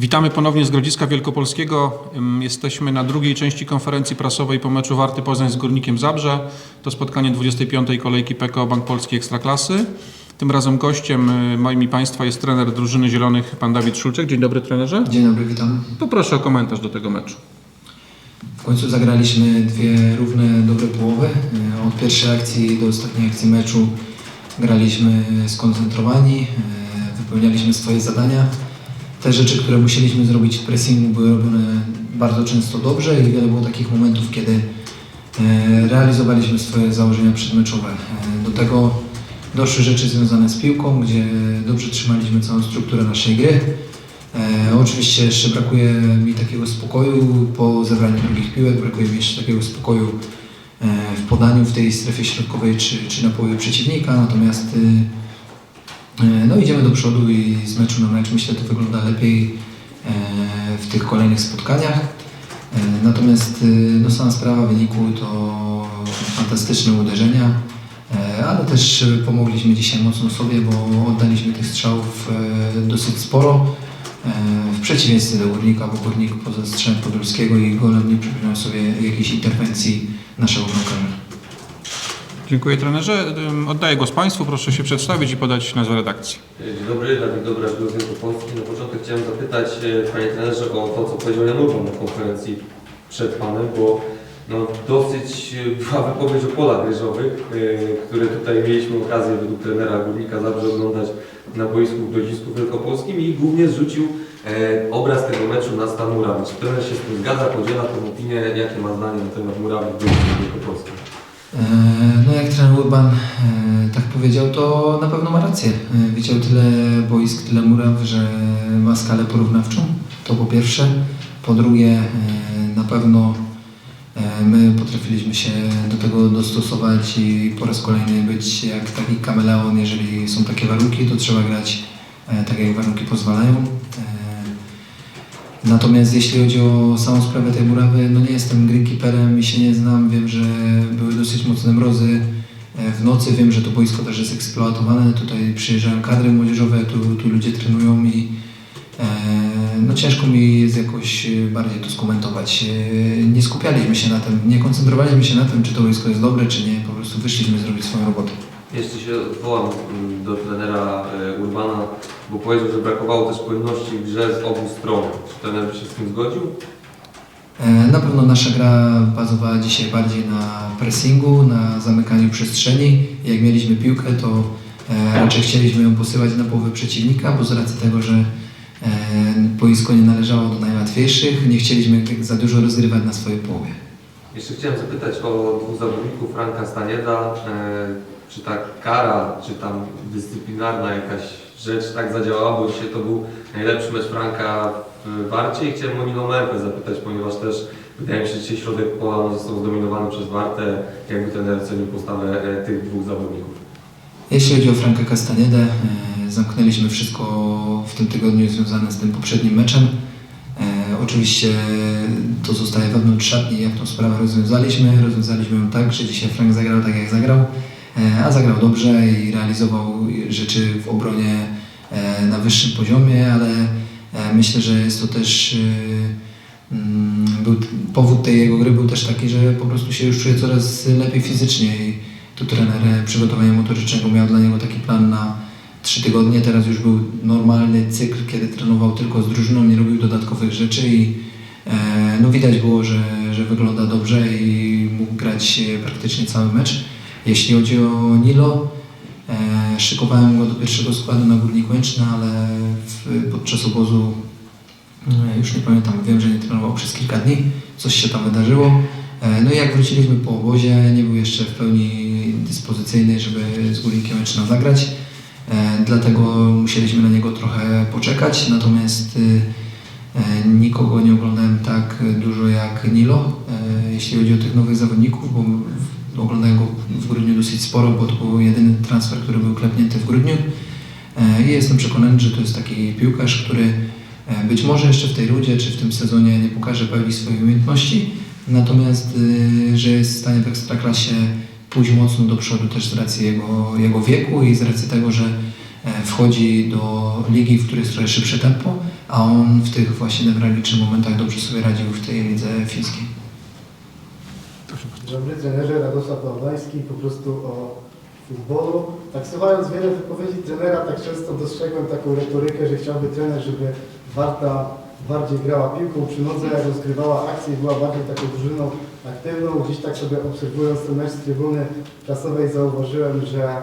Witamy ponownie z Grodziska Wielkopolskiego. Jesteśmy na drugiej części konferencji prasowej po meczu Warty Poznań z Górnikiem Zabrze. To spotkanie 25. kolejki PKO Bank Polski Ekstraklasy. Tym razem gościem y, moim i Państwa jest trener drużyny Zielonych, pan Dawid Szulczek. Dzień dobry trenerze. Dzień dobry, witam. Poproszę o komentarz do tego meczu. W końcu zagraliśmy dwie równe, dobre połowy. E, Od pierwszej akcji do ostatniej akcji meczu graliśmy skoncentrowani, e, wypełnialiśmy swoje zadania. Te rzeczy, które musieliśmy zrobić w pressingu były robione bardzo często dobrze i wiele było takich momentów, kiedy e, realizowaliśmy swoje założenia przedmeczowe. E, Do tego doszły rzeczy związane z piłką, gdzie dobrze trzymaliśmy całą strukturę naszej gry. E, oczywiście jeszcze brakuje mi takiego spokoju po zebraniu drugich piłek, brakuje mi jeszcze takiego spokoju w podaniu w tej strefie środkowej czy, czy na połowie przeciwnika, natomiast no idziemy do przodu i z meczu na mecz myślę to wygląda lepiej e, w tych kolejnych spotkaniach. E, Natomiast no, sama sprawa wyniku to fantastyczne uderzenia, e, ale też pomogliśmy dzisiaj mocno sobie, bo oddaliśmy tych strzałów e, dosyć sporo. E, W przeciwieństwie do Górnika, bo Górnik poza strzałem Podolskiego i golem nie przypomniał sobie jakiejś interwencji naszego bramkarza. Dziękuję trenerze. Oddaję głos Państwu. Proszę się przedstawić i podać nazwę redakcji. Dzień dobry, Dawid Dobrasz, Głos Wielkopolski. Na początek chciałem zapytać e, Panie Trenerze o to, co powiedział Jan Urban na konferencji przed Panem, bo no, dosyć e, była wypowiedź o polach ryżowych, e, które tutaj mieliśmy okazję według trenera Górnika Zabrze oglądać na boisku w Grodzisku Wielkopolskim i głównie zrzucił obraz tego meczu na stan murawy. Czy trener się z tym zgadza, podziela tę opinię, jakie ma zdanie na temat murawy w Grodzisku Wielkopolskim? E, No jak trener Urban e, tak powiedział, to na pewno ma rację. E, Widział tyle boisk, tyle muraw, że ma skalę porównawczą. To po pierwsze. Po drugie, na pewno my potrafiliśmy się do tego dostosować i po raz kolejny być jak taki kameleon. Jeżeli są takie warunki, to trzeba grać tak, jak warunki pozwalają. Natomiast jeśli chodzi o samą sprawę tej murawy, no nie jestem greenkeeperem i się nie znam. Wiem, że były dosyć mocne mrozy e, w nocy. Wiem, że to boisko też jest eksploatowane. Tutaj przyjeżdżają kadry młodzieżowe, tu, tu ludzie trenują i e, no ciężko mi jest jakoś e, bardziej to skomentować. E, Nie skupialiśmy się na tym, nie koncentrowaliśmy się na tym, czy to boisko jest dobre, czy nie. Po prostu wyszliśmy zrobić swoją robotę. Jeszcze się odwołam mm, do trenera Urbana, bo powiedział, że brakowało też płynności w grze z obu stron. Czy trener by się z tym zgodził? E, Na pewno nasza gra bazowała dzisiaj bardziej na pressingu, na zamykaniu przestrzeni. Jak mieliśmy piłkę, to e, raczej chcieliśmy ją posyłać na połowę przeciwnika, bo z racji tego, że e, boisko nie należało do najłatwiejszych, nie chcieliśmy tak za dużo rozgrywać na swojej połowie. Jeszcze chciałem zapytać o dwóch zawodników, Franka Stanieda. E, czy ta kara, czy tam dyscyplinarna jakaś rzecz tak zadziałała, bo dzisiaj to był najlepszy mecz Franka w Warcie i chciałem o Nino Mempę zapytać, ponieważ też wydaje mi się, że dzisiaj środek pola został zdominowany przez Wartę. Jakby trener ocenił postawę e, tych dwóch zawodników? Jeśli chodzi o Frankę Castaniedę, e, zamknęliśmy wszystko w tym tygodniu związane z tym poprzednim meczem. E, Oczywiście to zostaje wewnątrz szatni, jak tą sprawę rozwiązaliśmy. Rozwiązaliśmy ją tak, że dzisiaj Frank zagrał tak, jak zagrał, a zagrał dobrze i realizował rzeczy w obronie e, na wyższym poziomie, ale e, myślę, że jest to też e, mm, był, powód tej jego gry był też taki, że po prostu się już czuje coraz lepiej fizycznie i tu trener e, przygotowania motorycznego miał dla niego taki plan na trzy tygodnie. Teraz już był normalny cykl, kiedy trenował tylko z drużyną, nie robił dodatkowych rzeczy i e, no widać było, że, że wygląda dobrze i mógł grać e, praktycznie cały mecz. Jeśli chodzi o Nilo, e, szykowałem go do pierwszego składu na Górnik Łęczna, ale w, podczas obozu e, już nie pamiętam, wiem, że nie trenował przez kilka dni, coś się tam wydarzyło. E, No i jak wróciliśmy po obozie, nie był jeszcze w pełni dyspozycyjny, żeby z Górnikiem Łęczna zagrać. E, Dlatego musieliśmy na niego trochę poczekać, natomiast y, e, nikogo nie oglądałem tak dużo jak Nilo, e, jeśli chodzi o tych nowych zawodników, bo oglądałem go w grudniu dosyć sporo, bo to był jedyny transfer, który był klepnięty w grudniu. E, I jestem przekonany, że to jest taki piłkarz, który e, być może jeszcze w tej rundzie czy w tym sezonie nie pokaże pełni swoich umiejętności, natomiast y, że jest w stanie w ekstraklasie pójść mocno do przodu też z racji jego, jego wieku i z racji tego, że e, wchodzi do ligi, w której jest trochę szybsze tempo, a on w tych właśnie newralgicznych momentach dobrze sobie radził w tej lidze fińskiej. Dobry, trenerze Radosław Pawlański, po prostu o futbolu. Tak słuchając wiele wypowiedzi trenera, tak często dostrzegłem taką retorykę, że chciałby trener, żeby Warta bardziej grała piłką przy nodze, rozgrywała akcje i była bardziej taką drużyną aktywną. Dziś tak sobie obserwując ten mecz z trybuny prasowej zauważyłem, że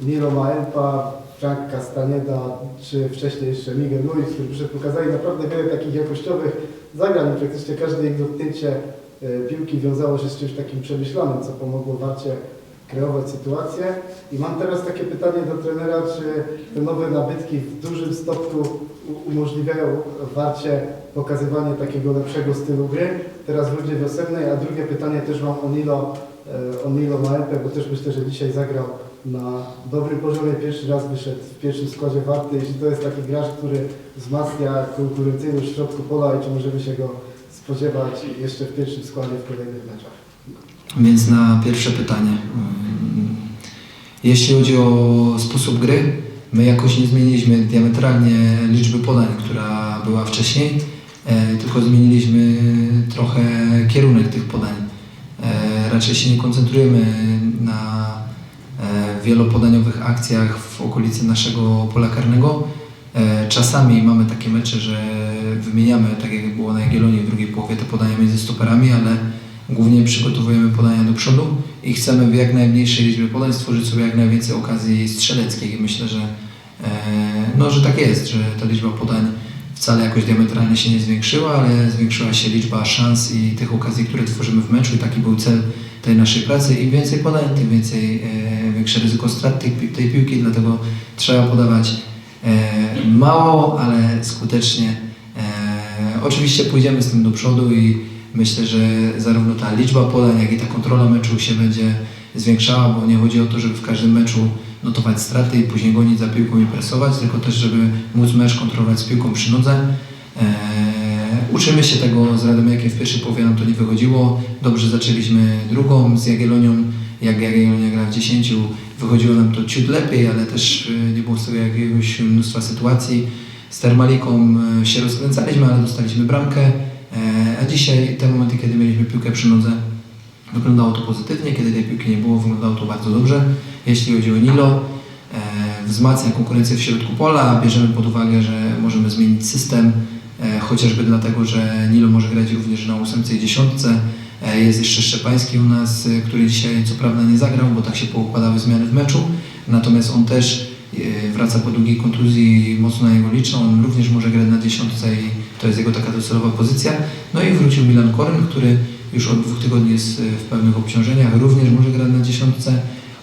Milo Maempa, Frank Castaneda, czy wcześniej jeszcze Miguel Luis, którzy pokazali naprawdę wiele takich jakościowych zagrań. Praktycznie każde ich dotknięcie piłki wiązało się z czymś takim przemyślanym, co pomogło Warcie kreować sytuację. I mam teraz takie pytanie do trenera, czy te nowe nabytki w dużym stopniu umożliwiają Warcie pokazywanie takiego lepszego stylu gry? Teraz w rundzie wiosennej, a drugie pytanie też mam o Nilo, e, o Nilo Maepę, bo też myślę, że dzisiaj zagrał na dobrym poziomie, pierwszy raz wyszedł w pierwszym składzie Warty, jeśli to jest taki gracz, który wzmacnia konkurencyjność w środku pola i czy możemy się go spodziewać jeszcze w pierwszym składzie w kolejnych meczach. Więc na pierwsze pytanie. Jeśli chodzi o sposób gry, my jakoś nie zmieniliśmy diametralnie liczby podań, która była wcześniej, e, tylko zmieniliśmy trochę kierunek tych podań. E, Raczej się nie koncentrujemy na e, wielopodaniowych akcjach w okolicy naszego pola karnego. Czasami mamy takie mecze, że wymieniamy, tak jak było na Jagiellonii w drugiej połowie, te podania między stoperami, ale Głównie przygotowujemy podania do przodu i chcemy w jak najmniejszej liczbie podań stworzyć sobie jak najwięcej okazji strzeleckich i myślę, że, e, no, że tak jest, że ta liczba podań wcale jakoś diametralnie się nie zwiększyła, ale zwiększyła się liczba szans i tych okazji, które tworzymy w meczu i taki był cel tej naszej pracy. Im więcej podań, tym więcej, e, większe ryzyko strat tej, tej piłki, dlatego trzeba podawać e, mało, ale skutecznie. Oczywiście pójdziemy z tym do przodu i Myślę, że zarówno ta liczba podań, jak i ta kontrola meczu się będzie zwiększała, bo nie chodzi o to, żeby w każdym meczu notować straty i później gonić za piłką i presować, tylko też, żeby móc mecz kontrolować z piłką przy nodze. Eee, uczymy się tego z Radomiakiem w pierwszej połowie nam to nie wychodziło. Dobrze zaczęliśmy drugą z Jagiellonią. Jak Jagiellonia gra w 10, wychodziło nam to ciut lepiej, ale też e, nie było z tego jakiegoś mnóstwa sytuacji. Z Termaliką e, się rozkręcaliśmy, ale dostaliśmy bramkę. E, A dzisiaj, te momenty, kiedy mieliśmy piłkę przy nodze, wyglądało to pozytywnie. Kiedy tej piłki nie było, wyglądało to bardzo dobrze. Jeśli chodzi o Nilo, e, wzmacnia konkurencję w środku pola. Bierzemy pod uwagę, że możemy zmienić system, chociażby dlatego, że Nilo może grać również na ósemce i dziesiątce. Jest jeszcze Szczepański u nas, który dzisiaj co prawda nie zagrał, bo tak się poukładały zmiany w meczu. Natomiast on też wraca po długiej kontuzji mocno na jego liczą. On również może grać na dziesiątce i to jest jego taka docelowa pozycja. No i wrócił Milan Koryn, który już od dwóch tygodni jest e, w pewnych obciążeniach, również może grać na dziesiątce,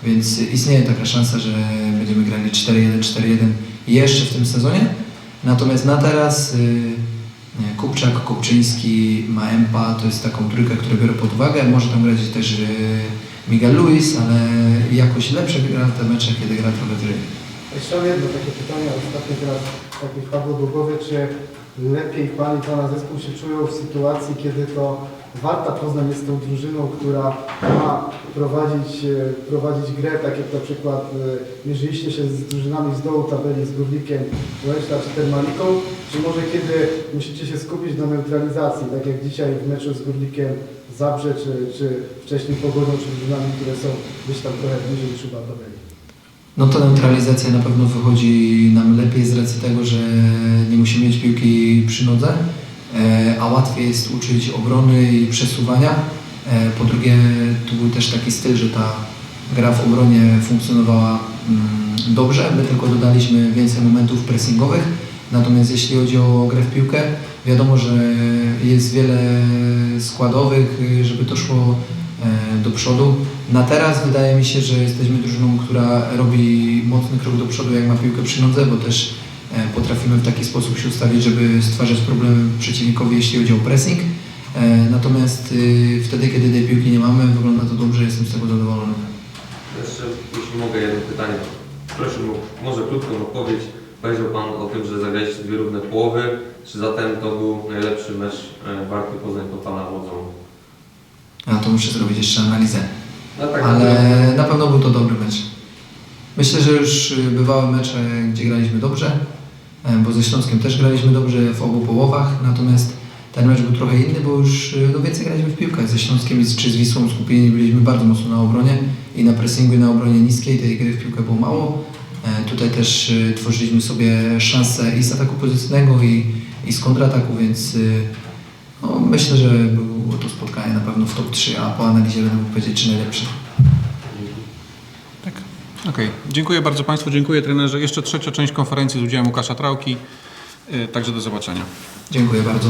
więc istnieje taka szansa, że będziemy grali 4-1, 4-1 jeszcze w tym sezonie. Natomiast na teraz nie, Kupczak, Kopczyński, Maempa to jest taką trójkę, którą biorę pod uwagę. Może tam grać też Miguel Luis, ale jakoś lepsze gra te mecze, kiedy gra trochę wyżej. Jeszcze mam jedno takie pytanie, ostatnio teraz tak mi wpadło do głowy, czy lepiej Pan i Pana zespół się czują w sytuacji, kiedy to Warta Poznań jest tą drużyną, która ma prowadzić, e, prowadzić grę, tak jak na przykład e, mierzyliście się z drużynami z dołu tabeli, z Górnikiem, Łęczna czy Termaliką, czy może kiedy musicie się skupić na neutralizacji, tak jak dzisiaj w meczu z Górnikiem Zabrze, czy, czy wcześniej Pogodą, czy drużynami, które są gdzieś tam trochę bliżej niż tabeli. No to neutralizacja na pewno wychodzi nam lepiej z racji tego, że nie musimy mieć piłki przy nodze, e, a łatwiej jest uczyć obrony i przesuwania. E, Po drugie, tu był też taki styl, że ta gra w obronie funkcjonowała mm, dobrze, my tylko dodaliśmy więcej momentów pressingowych. Natomiast jeśli chodzi o grę w piłkę, wiadomo, że jest wiele składowych, y, żeby to szło do przodu. Na teraz wydaje mi się, że jesteśmy drużyną, która robi mocny krok do przodu, jak ma piłkę przy nodze, bo też e, potrafimy w taki sposób się ustawić, żeby stwarzać problemy przeciwnikowi, jeśli chodzi o pressing. E, Natomiast y, wtedy, kiedy tej piłki nie mamy, wygląda to dobrze, jestem z tego zadowolony. Jeszcze, jeśli mogę, jedno pytanie. Prosiłbym, może krótką odpowiedź. Powiedział Pan o tym, że zagraliście dwie równe połowy. Czy zatem to był najlepszy mecz e, Warty Poznań pod Pana wodzą? Ja to muszę zrobić jeszcze analizę. No tak, Ale na pewno był to dobry mecz. Myślę, że już y, bywały mecze, gdzie graliśmy dobrze. e, bo ze Śląskiem też graliśmy dobrze w obu połowach, natomiast ten mecz był trochę inny, bo już e, no, więcej graliśmy w piłkę. Ze Śląskiem czy z Wisłą skupieni byliśmy bardzo mocno na obronie i na pressingu i na obronie niskiej, tej gry w piłkę było mało. E, Tutaj też e, tworzyliśmy sobie szanse i z ataku pozycyjnego i, i z kontrataku, więc no, myślę, że było to spotkanie na pewno w top 3, a po analizie będę mógł powiedzieć, czy najlepsze. Okej, dziękuję bardzo Państwu, dziękuję trenerze. Jeszcze trzecia część konferencji z udziałem Łukasza Trałki, y, także do zobaczenia. Dziękuję bardzo.